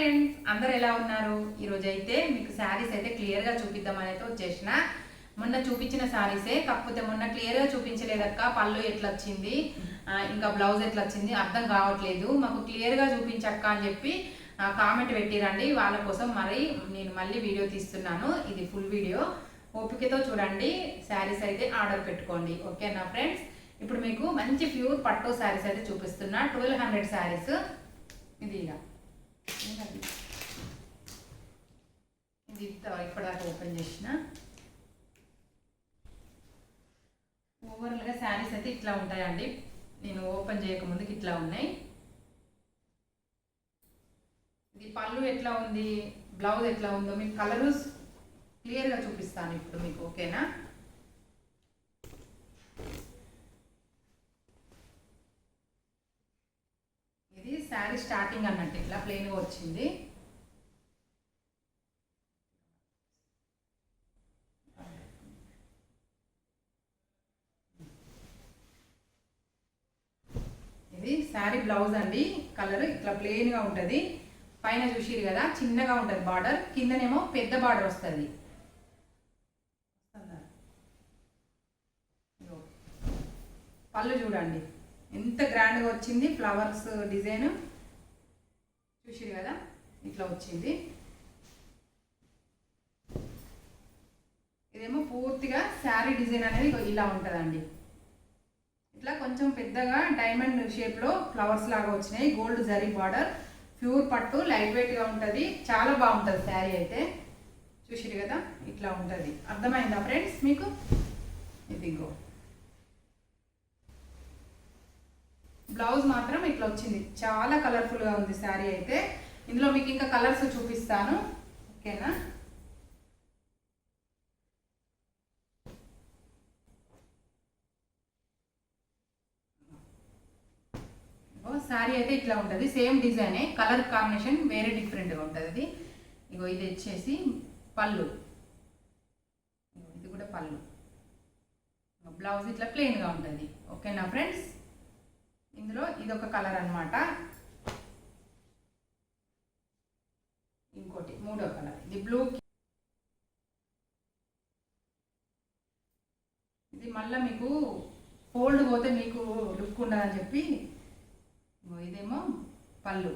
Friends అందరు ఎలా ఉన్నారు? ఈరోజు అయితే మీకు శారీస్ అయితే క్లియర్గా చూపిద్దామని అయితే వచ్చేసిన మొన్న చూపించిన శారీసే కాకపోతే మొన్న క్లియర్గా చూపించలేదక్క పళ్ళు ఎట్లా వచ్చింది ఇంకా బ్లౌజ్ ఎట్లా వచ్చింది అర్థం కావట్లేదు. మాకు క్లియర్గా చూపించక్క అని చెప్పి కామెంట్ పెట్టిరండి. వాళ్ళ కోసం మరి నేను మళ్ళీ వీడియో తీస్తున్నాను. ఇది ఫుల్ వీడియో ఓపికతో చూడండి. శారీస్ అయితే ఆర్డర్ పెట్టుకోండి. ఓకేనా ఫ్రెండ్స్ ఇప్పుడు మీకు మంచి ప్యూర్ పట్టు శారీస్ అయితే చూపిస్తున్నా. ట్వెల్వ్ హండ్రెడ్ శారీస్ ఇది ఇలా ఇది ఇప్పటిదాకా ఓపెన్ చేసిన. ఓవరాల్గా శారీస్ అయితే ఇట్లా ఉంటాయండి. నేను ఓపెన్ చేయకముందుకు ఇట్లా ఉన్నాయి. ఇది పళ్ళు ఎట్లా ఉంది? బ్లౌజ్ ఎట్లా ఉందో మీకు కలరు క్లియర్గా చూపిస్తాను ఇప్పుడు మీకు ఓకేనా ఇది శారీ స్టార్టింగ్ అన్నట్టు ఇట్లా ప్లెయిన్గా వచ్చింది. ఇది శారీ బ్లౌజ్ అండి. కలర్ ఇట్లా ప్లెయిన్గా ఉంటుంది. పైన చూసిరు కదా చిన్నగా ఉంటుంది బార్డర్ కిందనేమో పెద్ద బార్డర్ వస్తుంది. పళ్ళు చూడండి. ఎంత గ్రాండ్గా వచ్చింది ఫ్లవర్స్ డిజైన్? చూసిరు కదా? ఇట్లా వచ్చింది. ఇదేమో పూర్తిగా శారీ డిజైన్ అనేది ఇలా ఉంటుందండి. ఇట్లా కొంచెం పెద్దగా డైమండ్ షేప్లో ఫ్లవర్స్ లాగా వచ్చినాయి. గోల్డ్ జరీ బార్డర్ ప్యూర్ పట్టు లైట్ వెయిట్గా ఉంటుంది. చాలా బాగుంటుంది శారీ అయితే. చూసిరు కదా? ఇట్లా ఉంటుంది. అర్థమైందా ఫ్రెండ్స్ మీకు? ఇదిగో. బ్లౌజ్ మాత్రం ఇట్లా వచ్చింది. చాలా కలర్ఫుల్గా ఉంది శారీ అయితే. ఇందులో మీకు ఇంకా కలర్స్ చూపిస్తాను. ఓకేనా? శారీ అయితే ఇట్లా ఉంటుంది. సేమ్ డిజైనే కలర్ కాంబినేషన్ వేరే డిఫరెంట్గా ఉంటుంది అది. ఇగో ఇది వచ్చేసి పళ్ళు. ఇది కూడా పళ్ళు. బ్లౌజ్ ఇట్లా ప్లెయిన్గా ఉంటుంది. ఓకేనా ఫ్రెండ్స్? ఇందులో ఇది ఒక కలర్ అనమాట ఇంకోటి మూడో కలర్. ఇది బ్లూ ఇది మళ్ళీ మీకు ఫోల్డ్ పోతే మీకు లుక్ ఉండదని చెప్పి ఇదేమో పళ్ళు.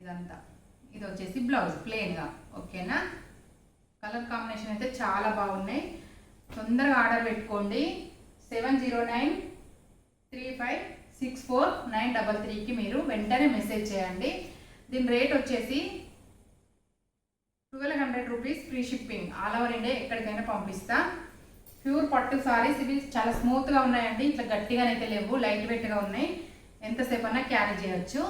ఇదంతా. ఇది వచ్చేసి బ్లౌజ్ ప్లెయిన్గా. ఓకేనా? కలర్ కాంబినేషన్ అయితే చాలా బాగున్నాయి. తొందరగా ఆర్డర్ పెట్టుకోండి. Seven zero nine three five six four nine double త్రీకి మీరు వెంటనే మెసేజ్ చేయండి. దీని రేట్ వచ్చేసి twelve hundred rupees free shipping. All over India ఎక్కడికైనా పంపిస్తా. ప్యూర్ పట్టు సారీస్ ఇవి చాలా స్మూత్గా ఉన్నాయండి. ఇట్లా గట్టిగానైతే లేవు లైట్ వెయిట్గా ఉన్నాయి. ఎంతసేపు అన్నా క్యారీ చేయొచ్చు.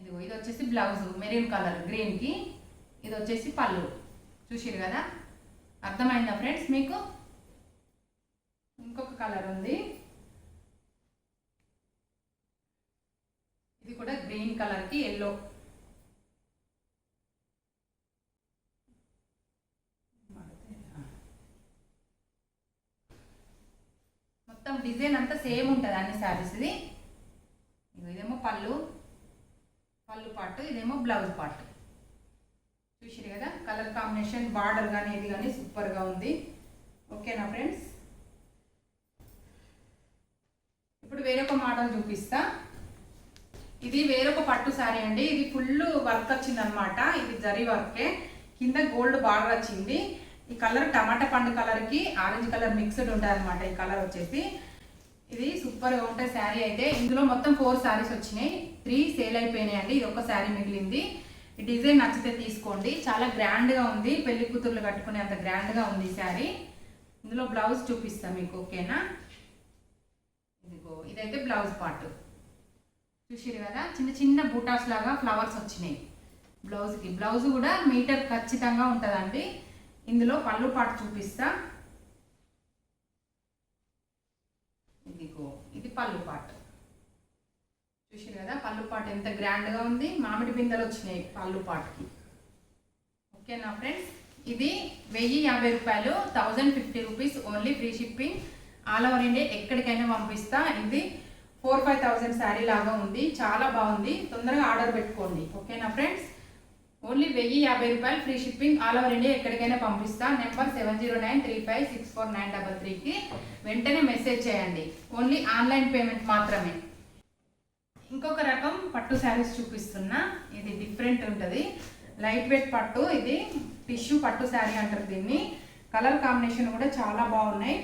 ఇదిగో ఇది వచ్చేసి బ్లౌజ్ మెరూన్ కలర్ గ్రీన్కి. ఇది వచ్చేసి పళ్ళు. చూసిరు కదా? అర్థమైందా ఫ్రెండ్స్ మీకు? ఇంకొక కలర్ ఉంది. ఇది కూడా గ్రీన్ కలర్కి ఎల్లో మొత్తం డిజైన్ అంతా సేమ్ ఉంటుంది అన్ని శారీస్ ఇది ఇదేమో పళ్ళు. పళ్ళు పార్ట్ ఇదేమో బ్లౌజ్ పార్ట్ చూసారు కదా? కలర్ కాంబినేషన్ బార్డర్ కానీ ఇది కానీ సూపర్గా ఉంది. ఓకేనా ఫ్రెండ్స్? ఇప్పుడు వేరొక మోడల్ చూపిస్తా. ఇది వేరొక పట్టు శారీ అండి. ఇది ఫుల్ వర్క్ వచ్చింది అనమాట ఇది జరీ వర్కే కింద గోల్డ్ బార్డర్ వచ్చింది. ఈ కలర్ టమాటా పండు కలర్కి ఆరెంజ్ కలర్ మిక్స్డ్ ఉంటుంది అనమాట ఈ కలర్ వచ్చేసి. ఇది సూపర్గా ఉంటే శారీ అయితే. ఇందులో మొత్తం ఫోర్ శారీస్ వచ్చినాయి. త్రీ సేల్ అయిపోయినాయి అండి. ఇది ఒక శారీ మిగిలింది. ఈ డిజైన్ నచ్చితే తీసుకోండి. చాలా గ్రాండ్గా ఉంది. పెళ్ళి కూతుర్లు కట్టుకునే అంత గ్రాండ్గా ఉంది ఈ శారీ. ఇందులో బ్లౌజ్ చూపిస్తాం మీకు ఓకేనా? ఇదిగో ఇదైతే బ్లౌజ్ పార్ట్ చూసారు కదా? చిన్న చిన్న బూటాస్ లాగా ఫ్లవర్స్ వచ్చినాయి. బ్లౌజ్కి బ్లౌజ్ కూడా మీటర్ ఖచ్చితంగా ఉంటుందండి. ఇందులో పళ్ళు పాటు చూపిస్తా. ఇదిగో ఇది పళ్ళు పాటు. చూసారు కదా? పళ్ళు పాటు ఎంత గ్రాండ్గా ఉంది. మామిడి బిందెలు వచ్చినాయి పళ్ళు పాటుకి. ఓకేనా ఫ్రెండ్స్? ఇది వెయ్యి యాభై రూపాయలు. Thousand fifty rupees only free shipping. All over India ఎక్కడికైనా పంపిస్తా. ఇది ఫోర్ ఫైవ్ థౌజండ్ శారీ లాగా ఉంది. చాలా బాగుంది. తొందరగా ఆర్డర్ పెట్టుకోండి. ఓకేనా ఫ్రెండ్స్? ఓన్లీ వెయ్యి యాభై రూపాయలు free shipping all over India ఎక్కడికైనా పంపిస్తా. Number seven zero nine three five six four nine double త్రీకి వెంటనే మెసేజ్ చేయండి. ఓన్లీ ఆన్లైన్ పేమెంట్ మాత్రమే. ఇంకొక రకం పట్టు శారీస్ చూపిస్తున్నా. ఇది డిఫరెంట్ ఉంటుంది. లైట్ వెయిట్ పట్టు. ఇది టిష్యూ పట్టు శారీ అంటారు దీన్ని. కలర్ కాంబినేషన్ కూడా చాలా బాగున్నాయి.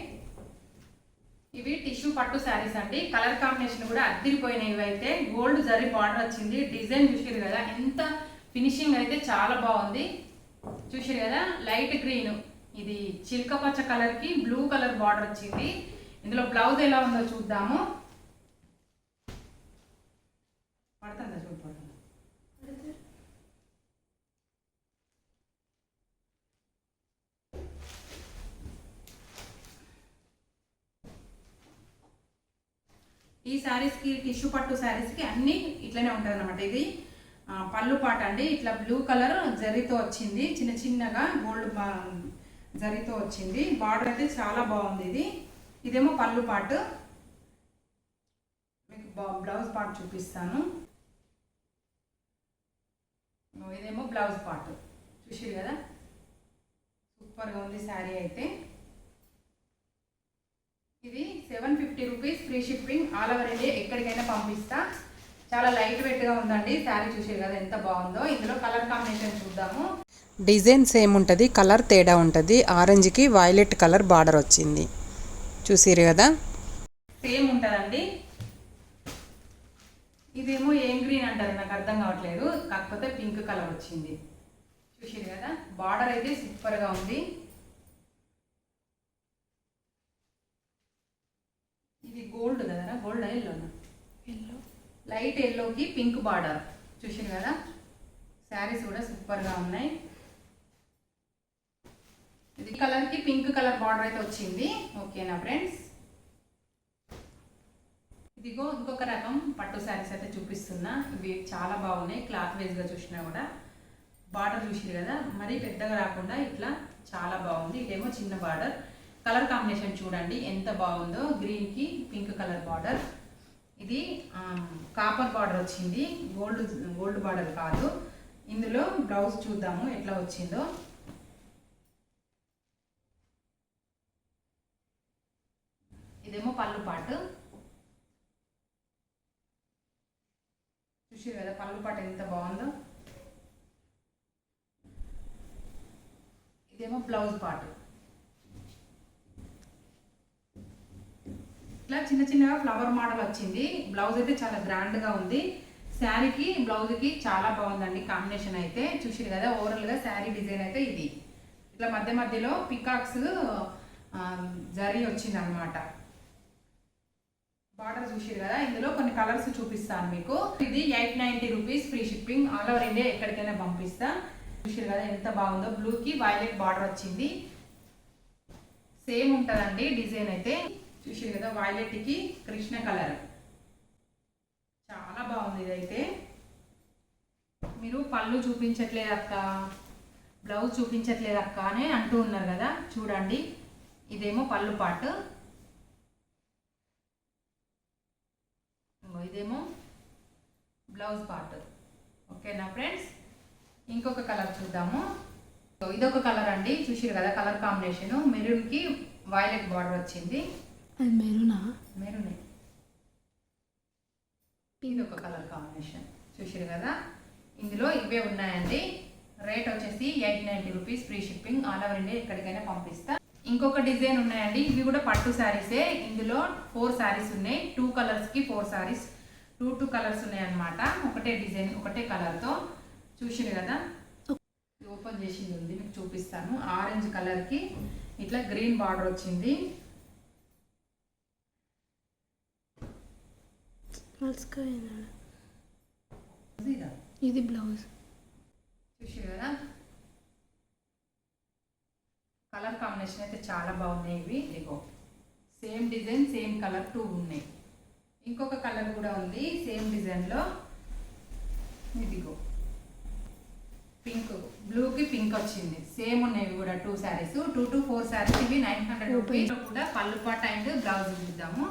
ఇవి టిష్యూ పట్టు శారీస్ అండి. కలర్ కాంబినేషన్ కూడా అద్దరిపోయినాయి అయితే గోల్డ్ జరీ బార్డర్ వచ్చింది. డిజైన్ చూసారు కదా ఎంత ఫినిషింగ్ అయితే చాలా బాగుంది. చూసారు కదా లైట్ గ్రీన్. ఇది చిల్క పచ్చ కలర్కి బ్లూ కలర్ బార్డర్ వచ్చింది. ఇందులో బ్లౌజ్ ఎలా ఉందో చూద్దాము. ఈ శారీస్కి టిష్యూ పట్టు శారీస్కి అన్నీ ఇట్లనే ఉంటుంది అనమాట ఇది పళ్ళు పాట అండి. ఇట్లా బ్లూ కలర్ జరీతో వచ్చింది. చిన్న చిన్నగా గోల్డ్ జరీతో వచ్చింది. బార్డర్ అయితే చాలా బాగుంది ఇది. ఇదేమో పళ్ళు పాటు. మీకు బా- బ్లౌజ్ పార్ట్ చూపిస్తాను. ఇదేమో బ్లౌజ్ పార్ట్ చూసారు కదా? సూపర్గా ఉంది శారీ అయితే. ఇది seven fifty rupees free shipping all over India ఎక్కడికైనా పంపిస్తా. చాలా లైట్ వెయిట్గా ఉందండి. శారీ చూసారు కదా ఎంత బాగుందో. ఇందులో కలర్ కాంబినేషన్ చూద్దాము. డిజైన్ సేమ్ ఉంటుంది కలర్ తేడా ఉంటుంది. ఆరెంజ్కి వైలెట్ కలర్ బార్డర్ వచ్చింది. చూసిరు కదా? సేమ్ ఉంటుందండి. ఇదేమో ఏం గ్రీన్ అంటారు నాకు అర్థం కావట్లేదు. కాకపోతే పింక్ కలర్ వచ్చింది. చూసారు కదా? బార్డర్ అయితే సూపర్గా ఉంది. ఇది గోల్డ్ కదా గోల్డ్ ఎల్లోనా లైట్ ఎల్లోకి పింక్ బార్డర్ చూసారు కదా? శారీస్ కూడా సూపర్గా ఉన్నాయి. ఇది కలర్కి పింక్ కలర్ బార్డర్ అయితే వచ్చింది. ఓకేనా ఫ్రెండ్స్ ఇదిగో ఇంకొక రకం పట్టు శారీస్ అయితే చూపిస్తున్నా. ఇవి చాలా బాగున్నాయి. క్లాత్ వైజ్గా చూసినా కూడా. బార్డర్ చూసిరు కదా? మరీ పెద్దగా రాకుండా ఇట్లా చాలా బాగుంది. ఇదేమో చిన్న బార్డర్ కలర్ కాంబినేషన్ చూడండి ఎంత బాగుందో. గ్రీన్కి పింక్ కలర్ బార్డర్. ఇది కాపర్ బార్డర్ వచ్చింది. గోల్డ్ గోల్డ్ బార్డర్ కాదు. ఇందులో బ్లౌజ్ చూద్దాము ఎట్లా వచ్చిందో. ఇదేమో పళ్ళు పాటు. చూసి కదా పళ్ళు పాటు ఎంత బాగుందో. ఇదేమో బ్లౌజ్ పాటు. ఇట్లా చిన్న చిన్నగా ఫ్లవర్ మోడల్ వచ్చింది. బ్లౌజ్ అయితే చాలా గ్రాండ్గా ఉంది. శారీకి బ్లౌజ్కి చాలా బాగుందండి కాంబినేషన్ అయితే. చూసిరు కదా ఓవరాల్గా శారీ డిజైన్ అయితే ఇది. ఇట్లా మధ్య మధ్యలో పికాక్స్ జరీ వచ్చింది అనమాట బార్డర్ చూసిరు కదా ఇందులో కొన్ని కలర్స్ చూపిస్తాను మీకు. ఇది eight ninety rupees free shipping all over India ఎక్కడికైనా పంపిస్తా. చూసిరు కదా ఎంత బాగుందో. బ్లూకి వైలెట్ బార్డర్ వచ్చింది. సేమ్ ఉంటుందండి డిజైన్ అయితే. చూసారు కదా వైలెట్కి కృష్ణ కలర్ చాలా బాగుంది ఇదైతే. మీరు పళ్ళు చూపించట్లేదు అక్క బ్లౌజ్ చూపించట్లేదు అక్క అని అంటూ ఉన్నారు కదా చూడండి. ఇదేమో పళ్ళు పాటు ఇదేమో బ్లౌజ్ పార్ట్ ఓకేనా ఫ్రెండ్స్ ఇంకొక కలర్ చూద్దాము. ఇదొక కలర్ అండి చూసారు కదా కలర్ కాంబినేషన్ మెరూన్కి వైలెట్ బార్డర్ వచ్చింది. అది మెరూనా? మెరూనే. ఇది ఒక కలర్ కాంబినేషన్. చూసారు కదా? ఇందులో ఇవే ఉన్నాయండి. రేట్ వచ్చేసి eight ninety rupees free shipping. All over India ఎక్కడికైనా పంపిస్తా. ఇంకొక డిజైన్ ఉన్నాయండి. ఇవి కూడా పట్టు శారీసే. ఇందులో ఫోర్ శారీస్ ఉన్నాయి. Two కలర్స్కి four saris. Two two colours ఉన్నాయన్నమాట. ఒకటే డిజైన్ ఒకటే కలర్తో చూసారు కదా? ఓపెన్ చేసింది ఉంది. మీకు చూపిస్తాను. ఆరెంజ్ కలర్కి ఇట్లా గ్రీన్ బార్డర్ వచ్చింది. మలుసుకపోయినాడు ఇదా బ్లౌజ్ చూసారు కదా కలర్ కాంబినేషన్ అయితే చాలా బాగున్నాయి ఇవి ఇదిగో same design same colour two ఉన్నాయి ఇంకొక కలర్ కూడా ఉంది సేమ్ డిజైన్లో ఇదిగో పింక్ బ్లూకి పింక్ వచ్చింది సేమ్ ఉన్నాయి కూడా two saris two to four saris ఇవి నైన్ హండ్రెడ్ రూపీస్ కూడా పళ్ళు పాట అండ్ బ్లౌజ్ చూద్దాము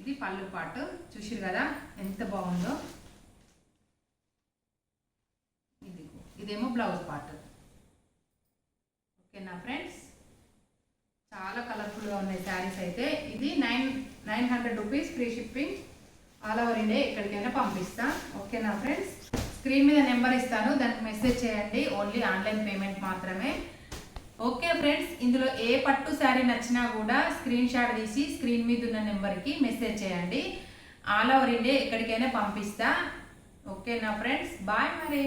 ఇది పళ్ళు పాటు. చూసిరు కదా? ఎంత బాగుందో. ఇది ఇదేమో బ్లౌజ్ పార్ట్ ఓకేనా ఫ్రెండ్స్? చాలా కలర్ఫుల్గా ఉన్నాయి శారీస్ అయితే. ఇది nine nine hundred rupees free shipping. All over India ఎక్కడికైనా పంపిస్తా. ఓకేనా ఫ్రెండ్స్? స్క్రీన్ మీద నెంబర్ ఇస్తాను. దానికి మెసేజ్ చేయండి. ఓన్లీ ఆన్లైన్ పేమెంట్ మాత్రమే. ఓకే ఫ్రెండ్స్ ఇందులో ఏ పట్టు శారీ నచ్చినా కూడా స్క్రీన్ షాట్ తీసి స్క్రీన్ మీద ఉన్న నెంబర్కి మెసేజ్ చేయండి. ఆల్ ఓవర్ ఇండియా ఎక్కడికైనా పంపిస్తా. ఓకేనా ఫ్రెండ్స్? బాయ్ మరి.